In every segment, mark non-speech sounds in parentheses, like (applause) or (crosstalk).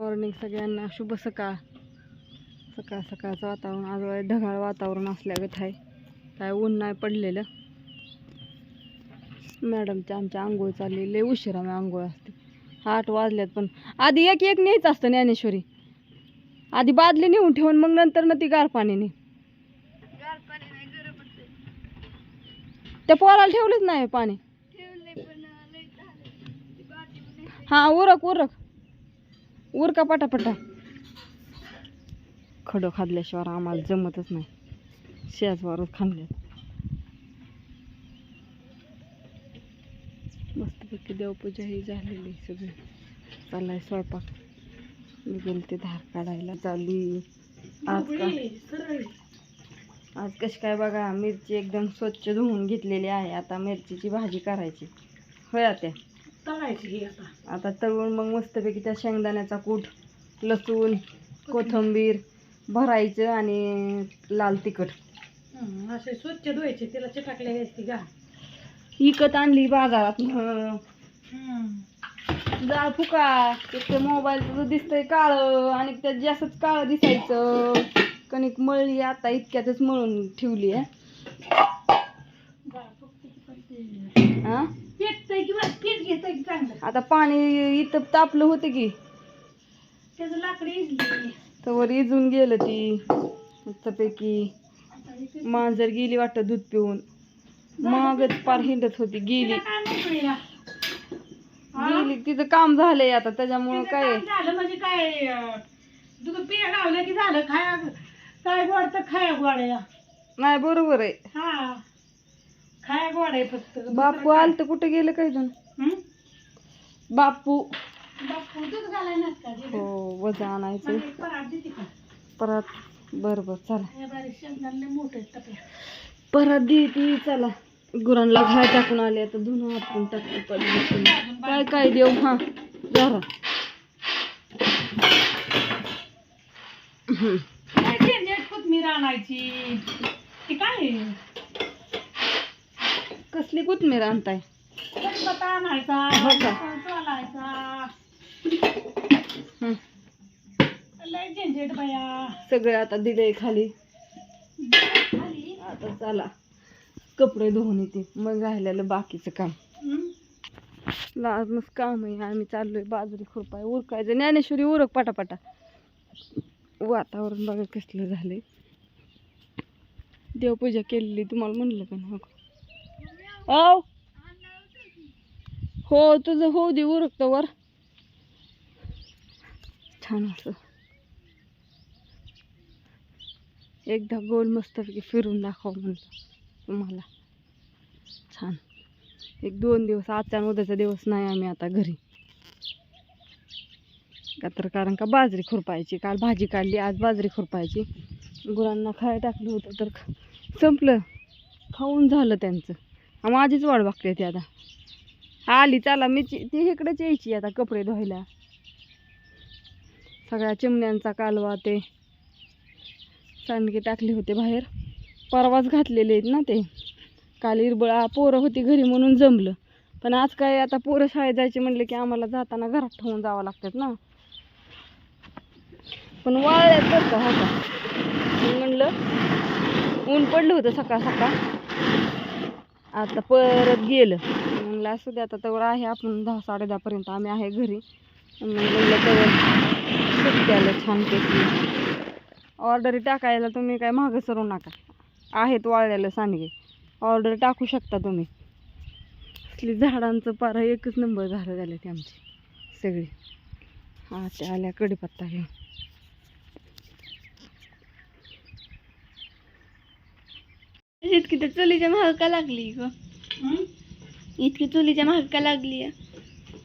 Morning सगळ्यांना. शुभ सकाळ. सकाळ सकाळचं वातावरण. आज ढगाळ वातावरण असल्यागत आहे. काय ऊन नाही पडलेलं. मॅडमच्या आमच्या आंघोळ चालली. लय उशिरा मी आंघोळ असते. आठ वाजल्यात पण. आधी एक एक न्यायचं असतं ज्ञानेश्वरी. आधी बादली नेऊन ठेवून मग नंतर ना ती गार पाणीने त्या पोराला ठेवलंच नाही पाणी. हा उरक उरक. उर का पटापटा. खडं खाल्ल्याशिवाय आम्हाला जमतच नाही. शेजवारच खाल्ले. मस्तपैकी देवपूजा ही झालेली सगळी. चाललाय स्वयंपाक. मी गेले ते धार काढायला. चालली. आज का? आज कशी काय बघा मिरची एकदम स्वच्छ धुवून घेतलेली आहे. आता मिरचीची भाजी करायची. होय त्या. तळायची आता. आता तळून मग मस्तपैकी त्या शेंगदाण्याचा कूट लसूण कोथिंबीर भरायचं आणि लाल तिखट. हं, असे स्वच्छ धुवायचे तिला चिटाकले घ्यायची गा विकत आणली बाजारात. जाळ फुका ते मोबाईलचं दिसतंय काळं आणि त्यात जास्तच काळं दिसायचं. कणिक मळली आता इतक्यातच मळून ठेवली आहे. फक्त हा पेटतंय किंवा पीठ घेतंय की चांगलं? आता पाणी इथं तापलं होतं की. त्याचं लाकडी इजली. इजून गेलं ती. मस्तपैकी मांजर गेली वाटतं दूध पिऊन. मगच पार हिंडत होती गेली? हा? गेली तिचं काम झालंय आता त्याच्यामुळं तिचं काय? काम झालं म्हणजे काय अं, दूध पिया लावलं की झालं खाया काय गोड तर खाया गोड आहे नाही बरोबर आहे. हा? खाया गोड आहे फक्त? बापू आल तर कुठे गेलं काय हं? बापू. बापू दूध घालायला नसतं का? हो वजा आणायचं. परात देते का परत बरं बरं चला. हे बारीक शेंगदाणे मोठे आहेत परत दे ती चला. गुरांना घाय टाकून आले आता धुणं आपण टाकतो पहिले काय काय देऊ? हा जरा हम्म. काय झंझट कोथमीर आणायची? ती काय आहे? कसली कोथमीर आणताय? आणायचा हो का? चालायचा हम्म. लय झंझट बाया. सगळं आता दिलंय खाली. खाली आता चला. कपडे धुवून येते. मग राहिलेलं बाकीचं काम. हं? लाजमच काम आहे. आम्ही चाललोय बाजरी खुरपाय उरकायचं. ज्ञानेश्वरी उरक पटापटा. वातावरण बघा कसलं झालंय. देवपूजा केलेली. तुम्हाला म्हणलं का नाही? हो हो तुझं होऊ दे उरकतं वर. छान असं एकदा गोल मस्तपैकी फिरून दाखव म्हणलं तुम्हाला. छान. एक दोन दिवस आजच्या उद्याचा दिवस नाही आम्ही आता घरी. का तर कारण का बाजरी खुरपायची काल भाजी काढली आज बाजरी खुरपायची. गुरांना खाय टाकलं होतं तर संपलं. खाऊन झालं त्यांचं. माझीच वाट बघते ती आता. आली चला मी ची- ती इकडेच यायची आता कपडे धुवायला. सगळ्या चिमण्यांचा कालवा ते सांडगे टाकले होते बाहेर. परवाच घातलेले आहेत ना ते. काल इरबळा पोरं होती घरी म्हणून जमलं. पण आज काय आता पोरं शाळेत जायचे म्हणले की आम्हाला जाताना घरात ठेवून जावं लागतात ना. पण वाळल्यात बरं का होता म्हणलं ऊन पडलं होतं सकाळ सकाळ. आता परत गेलं. म्हणलं असू दे आता तर आहे आपण दहा साडे दहापर्यंत आम्ही आहे घरी. मग म्हणलं तर सुट्ट्याला आलं छानपैकी ऑर्डरी टाकायला तुम्ही काय मागं सरू नका. आहेत वाळलेलं सांडगे. ऑर्डर टाकू शकता तुम्ही. असली झाडांचं पारा एकच नंबर झालं झाले ते आमची. सगळी. हा ते आल्या कडीपत्ता घेऊन. इतकी तर चुलीच्या महाग का लागली ग? हं? इतकी चुलीच्या महाग का लागली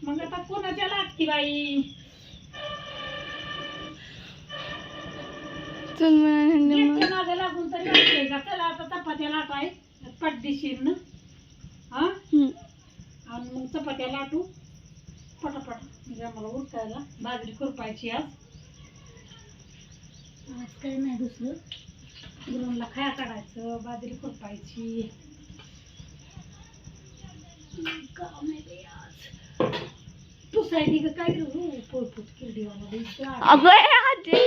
मग आता कोणाच्या लागती बाई? चल मागे लागून तरी वाटतंय का? चला आता चपात्या लाटाय. पटदिशीर ना? हा? आणि मग चपात्या लाटू. पटापट. म्हणजे आम्हाला उरकायला. बाजरी खुरपायची आज. आज काही नाही दुसरं. गुरांना खाया काढायचं बाजरी खुरपायची पुसायची का काय रे पोळपूट किरडीवाला दिसतो. अगं ए आजी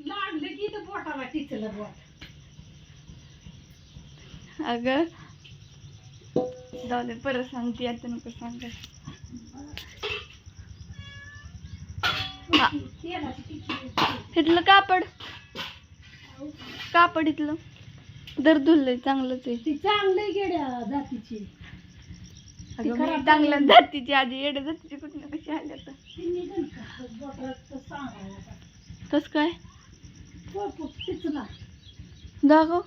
लागलं की तर पोटाला टिचलं बोट अगं जाऊ दे परत सांगते आता नको हा. टिचली. इथलं कापड कापड इथलं? दर धुललंय चांगलंच आहे. ती चांगली गेड्या जातीची. अगं मी खराब चांगल्या जातीची आधी येड्या जातीची कुठं कशी आली आता? ती निघन का बोटाला तर सांगावं. कस काय? पोळपूट टिचला दाखव.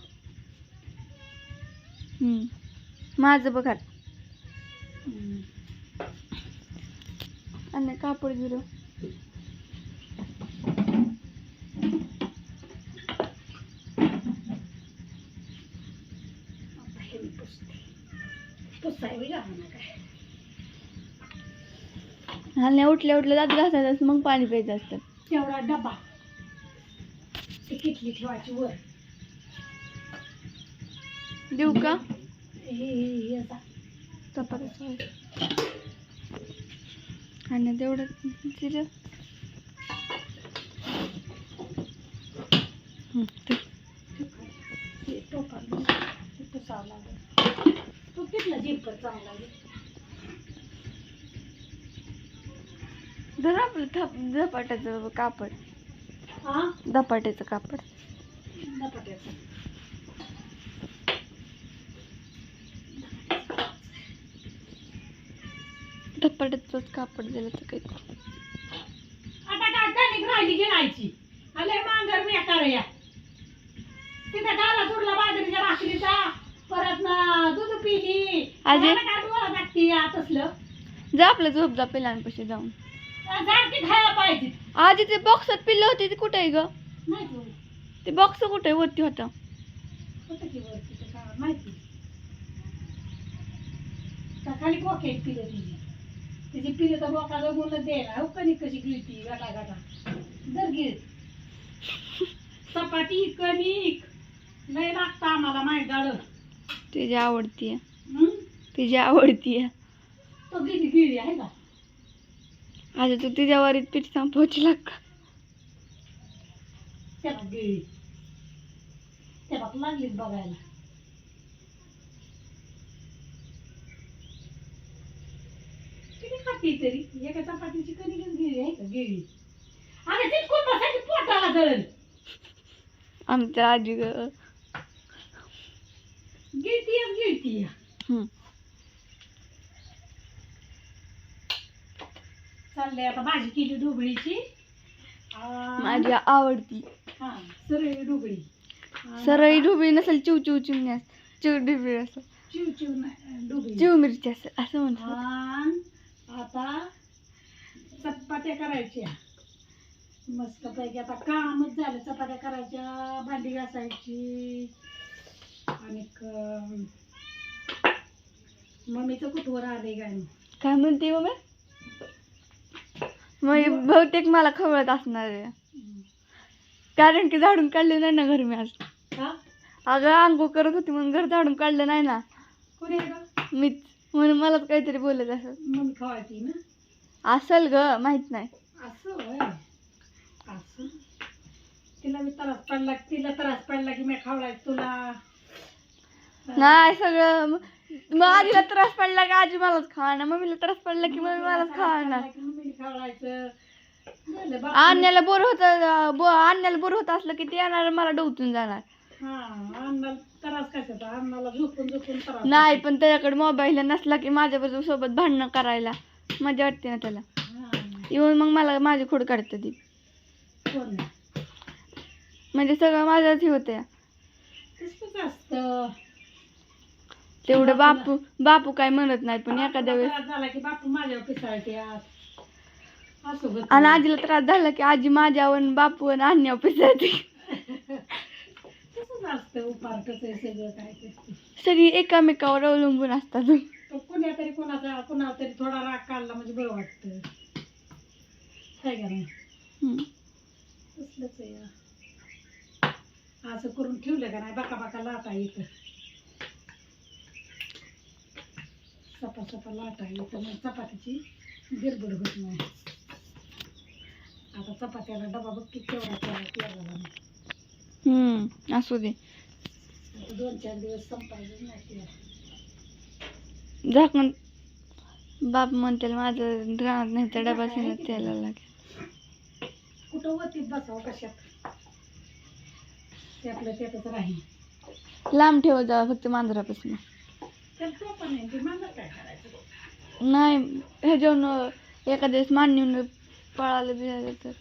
हम्म. माझं बघा हम्म. आणि कापड गिरं आता हे मी पुसते पुसाय बी लागणार काय आणि उठल्या उठल्या दात घासायचं मग पाणी प्यायचं असतं. तेवढा डबा. ती किटली ठेवायची वर. देऊ का? आणि तेवढं. हे टोपाला हे पुसावं लागेल तो कितला जिंपर चांगला? आहे. धर आपलं थप झपाट्याचं कापड. हा? धपाट्याचं कापड. धपाट्याचं. धपाट्याचंच कापड दिलं तर काही आता काय कणिक राहिली गिळायची आले मांजर मी या. तिथं डाला चुरला बाजरीच्या भाकरीचा. परत ना दूध पिली. आजी? आता काय डोळा जा आपलं झोप जा पिलांपाशी जाऊन. सारखी खायला पाहिजे. आधी ते बॉक्सात पिल्लं होते ते कुठे आहे ग. ते बॉक्स कुठे वरती होतं? होतं की वरती? ते काय माहिती. का खाली पिलं तिची? तिची पिलं तर द्यायला. हो कणिक कशी गिळती गाटा गाटा दर गिळ. (laughs) चपाती कणिक. लय लागतं आम्हाला माहीत गाड तिची आवडती आहे. तिची आवडती आहे. तो गिळी गिळी आहे का? आधी तू तिच्या वरीत पीठ संपवची लाग का? त्याला गिळी त्याला लागलीच बघायला. किती खाती तरी? एका चपातीची कणिकच गिळी आहे का? गिळी अरे तिथकून बसायची पोटाला जळल आमच्या आजी ग गिळतीयच गिळती हम्म. चाललंय आता भाजी केली डोबळीची आ, माझी आवडती. हा सरळी डोबळी सरळी ढोबळी नसेल चिव चिव चिमणी असं चिव ढोबळी असं चिव चिव नाही, चिव मिरची असं असं म्हणतात. आता चपात्या करायच्या. मस्त पैकी आता कामच झालं चपात्या करायच्या भांडी घासायची. आणि मम्मीचं कुठवर आले गाणी. काय म्हणते मग मग बहुतेक मला खवळत असणार आहे. कारण की झाडून काढलं नाही ना घर मी आज. अगं आंघोळ करत होती म्हणून घर झाडून काढलं नाही ना. कोणी आहे का मीच. म्हणून मलाच काहीतरी बोलत असं मम्मी खवायची ना? असल ग माहीत नाही. असं होय? असं? तिला मी त्रास पडला तिला त्रास पडला की मी खावलाय तुला. नाही सगळं म- मग आजीला त्रास पडला की आजी मलाच खाणार मम्मीला त्रास पडला की मम्मी मलाच खाणार. आणण्याला बोर होत आणण्याला बोर होत असलं की ते येणार मला डोतून जाणार. हा अन्नाला त्रास कशाचा? अन्नाला झोपून झोपून त्रास नाही पण त्याच्याकडे मोबाईल नसला की माझ्या सोबत भांडणं करायला मजा वाटते ना त्याला. हा, येऊन मग मला माझी खोड काढते ती. कोण? म्हणजे सगळं माझ्याच हे होते तसंच असतं? तेवढं बापू बापू काय म्हणत नाही पण एखाद्या वेळेस त्रास झाला की बापू माझ्यावर पिसाळते आज असं होतं. आणि आजीला त्रास झाला की आजी माझ्यावर बापू आणि आणण्यावर पिसायची तसंच असतं उपारटच आहे सगळं काय ते. सगळी एकामेकावर अवलंबून असतात. तो कुण्या तरी कोणाचा कोणाला तरी थोडा राग काढला म्हणजे बरं वाटतं. काय का नाही? हम्म. तसलंच आहे या. असं करून ठेवलं का नाही? बाका बाका लाटा येतं सपा सपा लाटा येतं मग चपातीची गिरबड होत नाही. आता चपात्याला डबा बघ की केवढा केला केला असू दे. आता दोन चार दिवस संपायचं नाही ते. झाकण बाप म्हणते माझं राहत नाही तर डबा शिनत त्याला लागेल. कुठं वतीत बसावं कशात? ते आपलं त्यातच राहील लांब ठेवत जावं फक्त मांजरापासून. नाही काय हे जेवण एखाद्या दिवस मांडणीवर पळालं बिळालं तर.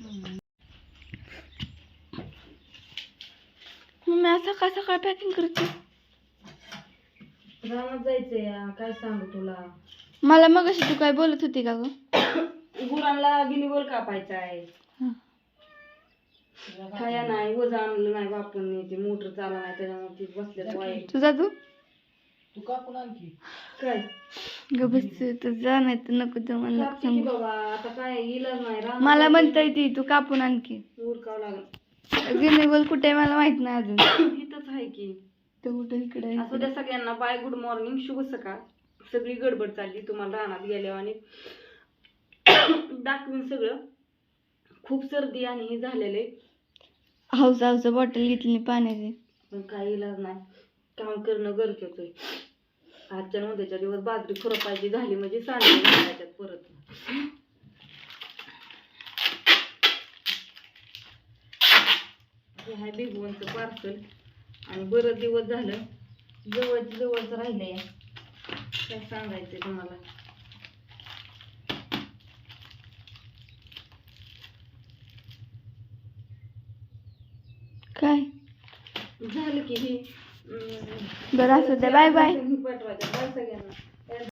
मम्मी आज सकाळ सकाळ पॅकिंग करते. रानात जायचंय काय सांगू तुला? मला मग तू काय बोलत होती का ग? गुरांना गिनीबोल कापायचा आहे. हं. खाया नाही वज आणलं नाही बापूंनी ते मोटर चालला नाही त्याच्यामुळे ती बसल्यात तुझा तू. काय? ग बस तू जा नाही तर नको तर मला कापते की बाबा आता काय इलाज नाही मला. म्हणता येते तू कापून आणखी उरकावं लागलं. गिनेबल कुठे आहे मला माहीत नाही अजून. इथंच आहे की. ते कुठे इकडे असू द्या सगळ्यांना बाय गुड मॉर्निंग शुभ सकाळ. सगळी गडबड चालली तुम्हाला रानात गेल्यावर आणि दाखवीन सगळं. खूप सर्दी आणि हे झालेले हाऊस हाऊस बॉटल घेतली पाण्याची. पण काही इलाज नाही. काम करणं गरजेचं आहे. आजच्या न उद्याच्या दिवस बाजरी खुरपायची झाली म्हणजे सांडली घालायच्यात परत. हे आहे बिगवनचं पार्सल आणि बरं दिवस झालं. जवळच जवळच राहिलंय. काय सांगायचंय तुम्हाला? काय? झालं की हे. बरं असू द्या बाय बाय पाठवायचं बाय सगळ्यांना.